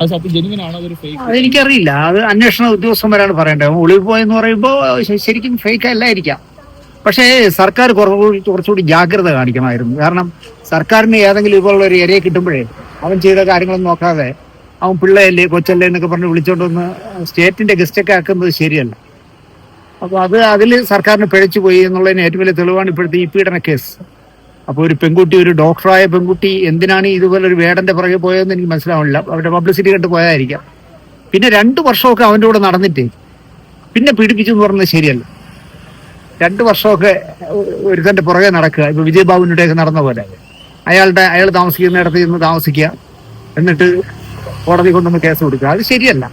അത് അതെനിക്കറിയില്ല അത് അന്വേഷണ ഉദ്യോഗസ്ഥന്മാരാണ് പറയേണ്ടത്. അവൻ ഒളിവ് പോയെന്ന് പറയുമ്പോൾ ശരിക്കും ഫേക്ക് അല്ലായിരിക്കാം പക്ഷേ സർക്കാർ കുറച്ചുകൂടി ജാഗ്രത കാണിക്കണമായിരുന്നു. കാരണം സർക്കാരിന് ഏതെങ്കിലും ഇതുപോലുള്ള ഒരു ഇരയെ കിട്ടുമ്പോഴേ അവൻ ചെയ്ത കാര്യങ്ങളൊന്നും നോക്കാതെ അവൻ പിള്ളയല്ലേ കൊച്ചല്ലേ എന്നൊക്കെ പറഞ്ഞ് വിളിച്ചോണ്ട് വന്ന് സ്റ്റേറ്റിന്റെ ഗസ്റ്റൊക്കെ ആക്കുന്നത് ശരിയല്ല. അപ്പോൾ അത് അതിൽ സർക്കാരിന് പിഴച്ചു പോയി എന്നുള്ളതിന് ഏറ്റവും വലിയ തെളിവാണ് ഇപ്പോഴത്തെ ഈ പീഡന കേസ്. അപ്പോൾ ഒരു പെൺകുട്ടി ഒരു ഡോക്ടറായ പെൺകുട്ടി എന്തിനാണ് ഇതുപോലെ ഒരു വേടന്റെ പുറകെ പോയതെന്ന് എനിക്ക് മനസ്സിലാവുന്നില്ല അവരുടെ പബ്ലിസിറ്റി കണ്ട് പോയതായിരിക്കാം. പിന്നെ രണ്ട് വർഷമൊക്കെ അവന്റെ കൂടെ നടന്നിട്ട് പിന്നെ പീഡിപ്പിച്ചു എന്ന് പറഞ്ഞത് ശരിയല്ല. രണ്ട് വർഷമൊക്കെ ഒരുത്തന്റെ പുറകെ നടക്കുക. ഇപ്പൊ വിജയബാബുവിനുടെയൊക്കെ നടന്ന പോലെ. അയാളുടെ അയാൾ താമസിക്കുന്നിടത്ത് ചെന്ന് താമസിക്കുക. എന്നിട്ട് കോടതി കൊണ്ടുവന്ന് കേസ് കൊടുക്കുക. അത് ശരിയല്ല.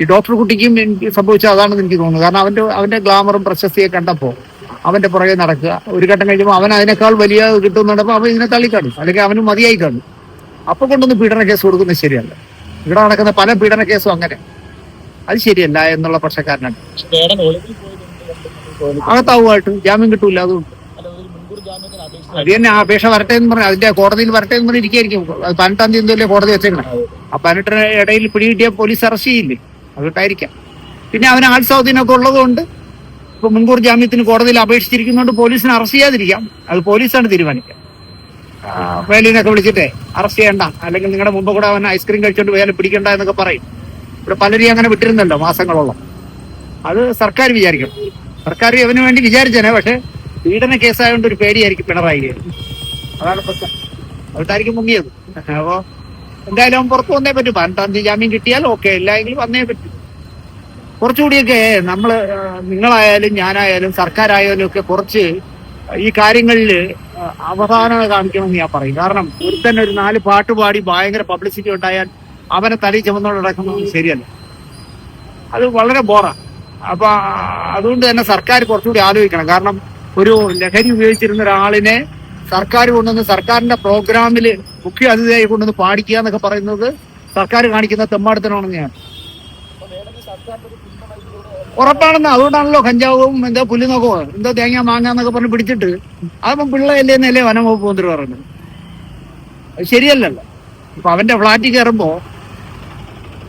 ഈ ഡോക്ടർ കുട്ടിക്കും എനിക്ക് സംഭവിച്ചത് അതാണെന്ന് എനിക്ക് തോന്നുന്നു. കാരണം അവന്റെ അവന്റെ ഗ്ലാമറും പ്രശസ്തിയെ കണ്ടപ്പോൾ അവന്റെ പുറകെ നടക്കുക. ഒരു ഘട്ടം കഴിയുമ്പോൾ അവൻ അതിനേക്കാൾ വലിയ കിട്ടുന്നുണ്ടപ്പോൾ അവൻ ഇതിനെ തള്ളിക്കാണും. അല്ലെങ്കിൽ അവനും മതിയായി കാണും. അപ്പൊ കൊണ്ടൊന്ന് പീഡന കേസ് കൊടുക്കുന്നത് ശരിയല്ല. ഇവിടെ നടക്കുന്ന പല പീഡന കേസും അങ്ങനെ. അത് ശരിയല്ല എന്നുള്ള പക്ഷക്കാരനാണ്? അകത്താവുമായിട്ട് ജാമ്യം കിട്ടൂല അതുകൊണ്ട് അല്ല അത് തന്നെ അപേക്ഷ വരട്ടെ എന്ന് പറഞ്ഞു അതിന്റെ കോടതിയിൽ വരട്ടെ എന്ന് പറഞ്ഞ് ഇരിക്കായിരിക്കും അത് പതിനെട്ടാം തീയതി എന്തല്ലേ കോടതി വെച്ചേക്കണം. ആ പതിനെട്ടിന് ഇടയിൽ പിടികിട്ടിയ പോലീസ് അറസ്റ്റ് ചെയ്യില്ലേ? അതുകൊണ്ടായിരിക്കാം പിന്നെ അവന് ആൾ സ്വാധീനമൊക്കെ ഉള്ളതുകൊണ്ട് ഇപ്പൊ മുൻകൂർ ജാമ്യത്തിന് കോടതിയിൽ അപേക്ഷിച്ചിരിക്കുന്നതുകൊണ്ട് പോലീസിനെ അറസ്റ്റ് ചെയ്യാതിരിക്കാം. അത് പോലീസാണ് തീരുമാനിക്കുക. വേലിനൊക്കെ വിളിച്ചിട്ടേ അറസ്റ്റ് ചെയ്യണ്ട. അല്ലെങ്കിൽ നിങ്ങളുടെ മുമ്പ് കൂടെ അവൻ ഐസ്ക്രീം കഴിച്ചോണ്ട് വേല പിടിക്കണ്ട എന്നൊക്കെ പറയും. ഇവിടെ പലരെയും അങ്ങനെ വിട്ടിരുന്നല്ലോ മാസങ്ങളോളം. അത് സർക്കാർ വിചാരിക്കണം സർക്കാർ അവന് വേണ്ടി വിചാരിച്ചേനെ പക്ഷെ പീഡന കേസായതുകൊണ്ട് ഒരു പേടിയായിരിക്കും പിണറായി അതാണ് പ്രശ്നം. അവിടായിരിക്കും മുങ്ങിയത്. അപ്പോ എന്തായാലും അവൻ പുറത്തു വന്നേ പറ്റും. പതിനെട്ടാം തീയതി ജാമ്യം കിട്ടിയാൽ ഓക്കെ. ഇല്ലെങ്കിൽ വന്നേ പറ്റും. കുറച്ചുകൂടിയൊക്കെ നമ്മൾ നിങ്ങളായാലും ഞാനായാലും സർക്കാരായാലും ഒക്കെ കുറച്ച് ഈ കാര്യങ്ങളിൽ അവധാനത കാണിക്കണമെന്ന് ഞാൻ പറയും. കാരണം ഒരു തന്നെ ഒരു നാല് പാട്ട് പാടി ഭയങ്കര പബ്ലിസിറ്റി ഉണ്ടായാൽ അവനെ തലി ചുമന്നോട് നടക്കുന്നത് ശരിയല്ല. അത് വളരെ ബോറാ. അപ്പൊ അതുകൊണ്ട് തന്നെ സർക്കാർ കുറച്ചുകൂടി ആലോചിക്കണം. കാരണം ഒരു ലഹരി ഉപയോഗിച്ചിരുന്ന ഒരാളിനെ സർക്കാർ കൊണ്ടുവന്ന് സർക്കാരിന്റെ പ്രോഗ്രാമിൽ മുഖ്യ അതിഥിയായി കൊണ്ടുവന്ന് പാടിക്കുക എന്നൊക്കെ പറയുന്നത് സർക്കാർ കാണിക്കുന്ന തെമ്മാടത്തിനാണെന്ന് ഞാൻ ഉറപ്പാണെന്ന് അതുകൊണ്ടാണല്ലോ കഞ്ചാവും എന്താ നോക്കുമോ എന്താ തേങ്ങ മാങ്ങ എന്നൊക്കെ പറഞ്ഞ് പിടിച്ചിട്ട് അതിപ്പം പിള്ളയല്ലേ എന്നല്ലേ വനം വകുപ്പ് മന്ത്രി പറയുന്നത് അത് ശരിയല്ലല്ലോ. ഇപ്പൊ അവന്റെ ഫ്ളാറ്റിൽ കയറുമ്പോ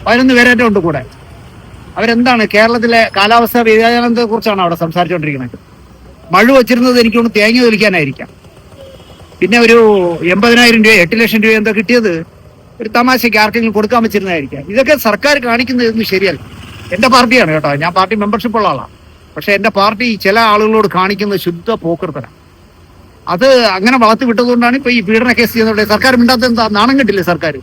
പതിനൊന്ന് പേരേറ്റം ഉണ്ട് കൂടെ. അവരെന്താണ് കേരളത്തിലെ കാലാവസ്ഥാ വ്യതിയാനത്തെ കുറിച്ചാണ് അവിടെ സംസാരിച്ചുകൊണ്ടിരിക്കുന്നത് മഴ വച്ചിരുന്നത് എനിക്ക് തോന്നുന്നു തേങ്ങ തൊലിക്കാനായിരിക്കാം പിന്നെ ഒരു എൺപതിനായിരം രൂപ എട്ട് ലക്ഷം രൂപ എന്താ കിട്ടിയത് ഒരു തമാശയ്ക്ക് ആർക്കെങ്കിലും കൊടുക്കാൻ വെച്ചിരുന്നതായിരിക്കാം. ഇതൊക്കെ സർക്കാർ കാണിക്കുന്നത് ശരിയല്ല. എന്റെ പാർട്ടിയാണ് കേട്ടോ. ഞാൻ പാർട്ടി മെമ്പർഷിപ്പ് ഉള്ള ആളാണ് പക്ഷെ എന്റെ പാർട്ടി ചില ആളുകളോട് കാണിക്കുന്ന ശുദ്ധ പോക്കൃത്തന. അത് അങ്ങനെ വളർത്തി വിട്ടതുകൊണ്ടാണ് ഇപ്പൊ ഈ പീഡന കേസ് ചെയ്യുന്നത് സർക്കാർ മിണ്ടാത്ത എന്താ? നാണം കിട്ടില്ലേ സർക്കാർ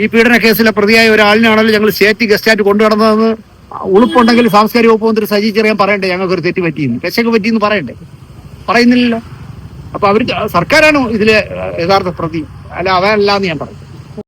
ഈ പീഡന കേസിലെ പ്രതിയായ ഒരാളിനാണല്ലോ ഞങ്ങൾ സ്റ്റേറ്റ് ഗസ്റ്റായിട്ട് കൊണ്ടുനടന്നതെന്ന് ഉളുപ്പുണ്ടെങ്കിൽ സാംസ്കാരിക വകുപ്പ് മന്ത്രി സജി ചെറിയാൻ പറയണ്ടേ? ഞങ്ങൾക്ക് ഒരു തെറ്റ് പറ്റിയെന്ന്. പെശക്ക് പറ്റിയെന്ന് പറയണ്ടേ? പറയുന്നില്ലല്ലോ. അപ്പൊ അവർ സർക്കാരാണ് ഇതിലെ യഥാർത്ഥ പ്രതി. അല്ല അവരല്ല എന്ന് ഞാൻ പറയും.